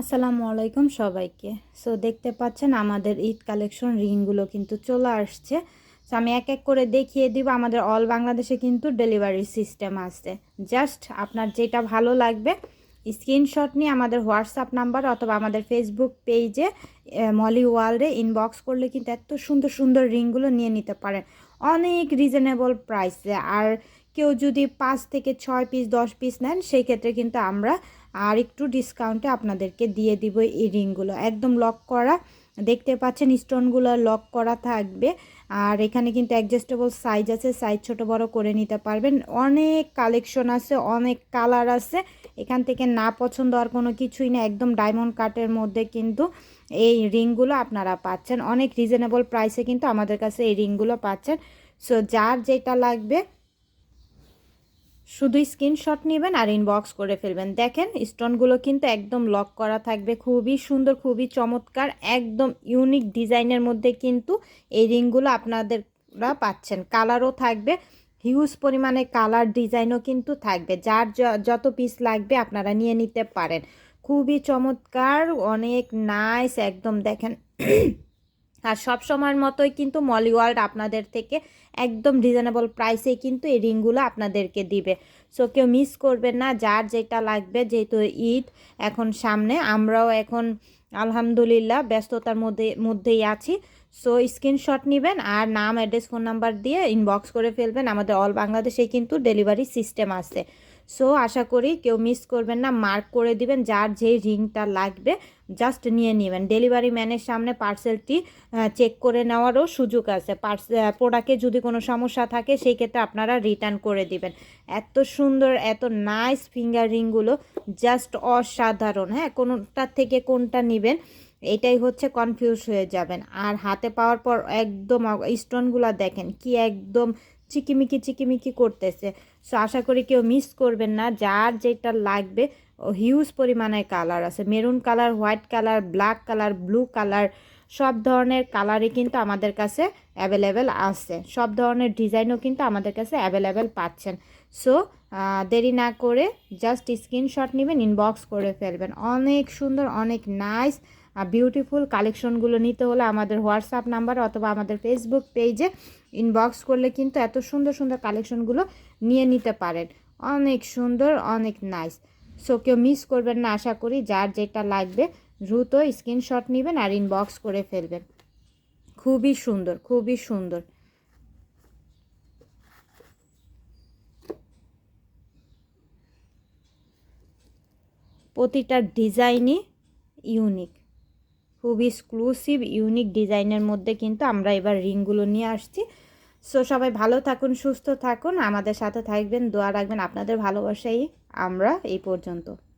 আসসালামু আলাইকুম সবাইকে। সো দেখতে পাচ্ছেন আমাদের ঈদ কালেকশন রিংগুলো কিন্তু চলে আসছে। সো আমি এক এক করে দেখিয়ে দিব। আমাদের অল বাংলাদেশে কিন্তু ডেলিভারি সিস্টেম আছে। জাস্ট আপনার যেটা ভালো লাগবে স্ক্রিনশট নিয়ে আমাদের হোয়াটসঅ্যাপ নাম্বার অথবা আমাদের ফেসবুক পেজে মলি ওয়ার্ল্ডে ইনবক্স করলে কিন্তু এত সুন্দর সুন্দর রিংগুলো নিয়ে নিতে পারেন। অনেক রিজনেবল প্রাইসে আর কেউ যদি পাঁচ থেকে ছয় পিস দশ পিস নেন সেই ক্ষেত্রে কিন্তু আমরা আর একটু ডিসকাউন্টে আপনাদেরকে দিয়ে দিব এই রিংগুলো একদম লক করা, দেখতে পাচ্ছেন স্টোনগুলো লক করা থাকবে। আর এখানে কিন্তু অ্যাডজাস্টেবল সাইজ আছে সাইজ ছোট বড় করে নিতে পারবেন। অনেক কালেকশন আছে, অনেক কালার আছে। এখান থেকে না পছন্দ আর কোনো কিছুই না একদম ডায়মন্ড কাটের মধ্যে কিন্তু এই রিংগুলো আপনারা পাচ্ছেন। অনেক রিজনেবল প্রাইসে কিন্তু আমাদের কাছে এই রিংগুলো পাচ্ছেন। সো যার যেটা লাগবে শুধু স্ক্রিনশট নেবেন আর ইনবক্স করে ফেলবেন। দেখেন স্টোনগুলো কিন্তু একদম লক করা থাকবে। খুবই সুন্দর, খুবই চমৎকার, একদম ইউনিক ডিজাইনের মধ্যে কিন্তু এই রিংগুলো আপনাদেররা পাচ্ছেন। কালারও থাকবে হিউজ পরিমাণে কালার ডিজাইনও কিন্তু থাকবে। যার যত পিস লাগবে আপনারা নিয়ে নিতে পারেন। খুবই চমৎকার, অনেক নাইস একদম দেখেন। আর সব সময়ের মতোই কিন্তু মলি ওয়ার্ল্ড আপনাদের থেকে একদম রিজনেবল প্রাইসে কিন্তু এই রিংগুলো আপনাদেরকে দিবে। সো কেউ মিস করবেন না, যার যেটা লাগবে, যেহেতু ঈদ এখন সামনে, আমরাও এখন আলহামদুলিল্লাহ ব্যস্ততার মধ্যে, মধ্যেই আছি। সো স্ক্রিনশট নেবেন আর নাম অ্যাড্রেস ফোন নাম্বার দিয়ে ইনবক্স করে ফেলবেন। আমাদের অল বাংলাদেশে কিন্তু ডেলিভারি সিস্টেম আছে। সো আশা করি কেউ মিস করবেন না। মার্ক করে দিবেন, যার যেই রিংটা লাগবে জাস্ট নিয়ে নেবেন। ডেলিভারি ম্যানের সামনে পার্সেলটি চেক করে নেওয়ারও সুযোগ আছে। পার্স প্রোডাক্টে যদি কোনো সমস্যা থাকে, সেই ক্ষেত্রে আপনারা রিটার্ন করে দিবেন। এত সুন্দর, এত নাইস ফিঙ্গার রিংগুলো জাস্ট অসাধারণ। হ্যাঁ কোনোটার থেকে কোনটা নেবেন, এটাই হচ্ছে কনফিউজ হয়ে যাবেন। আর হাতে পাওয়ার পর একদম স্টোনগুলো দেখেন, কি একদম চিকিমিকি চিকিমিকি করতেছে। সো আশা করি কেউ মিস করবেন না। যার যেটা লাগবে হিউজ পরিমাণে কালার আছে। Maroon colour white colour black colour blue colour সব ধরনের কালারই কিন্তু আমাদের কাছে অ্যাভেলেবেল আছে। সব ধরনের ডিজাইনও কিন্তু আমাদের কাছে অ্যাভেলেবেল পাচ্ছেন। সো দেরি না করে জাস্ট স্ক্রিনশট নেবেন ইনবক্স করে ফেলবেন। অনেক সুন্দর, অনেক নাইস বিউটিফুল কালেকশনগুলো নিতে হলে আমাদের হোয়াটসঅ্যাপ নাম্বার অথবা আমাদের ফেসবুক পেজে ইনবক্স করলে কিন্তু এত সুন্দর সুন্দর কালেকশনগুলো নিয়ে নিতে পারেন। অনেক সুন্দর, অনেক নাইস সো কেউ মিস করবেন না, আশা করি যার যেটা লাগবে দ্রুত স্ক্রিনশট নেবেন আর ইনবক্স করে ফেলবেন। খুবই সুন্দর খুবই সুন্দর। প্রতিটা ডিজাইনই ইউনিক খুব এক্সক্লুসিভ ইউনিক ডিজাইনের মধ্যে কিন্তু আমরা এবার রিংগুলো নিয়ে আসছি। সো সবাই ভালো থাকুন, সুস্থ থাকুন। আমাদের সাথে থাকবেন, দোয়া রাখবেন। আপনাদের ভালোবাসাই আমরা এই পর্যন্ত।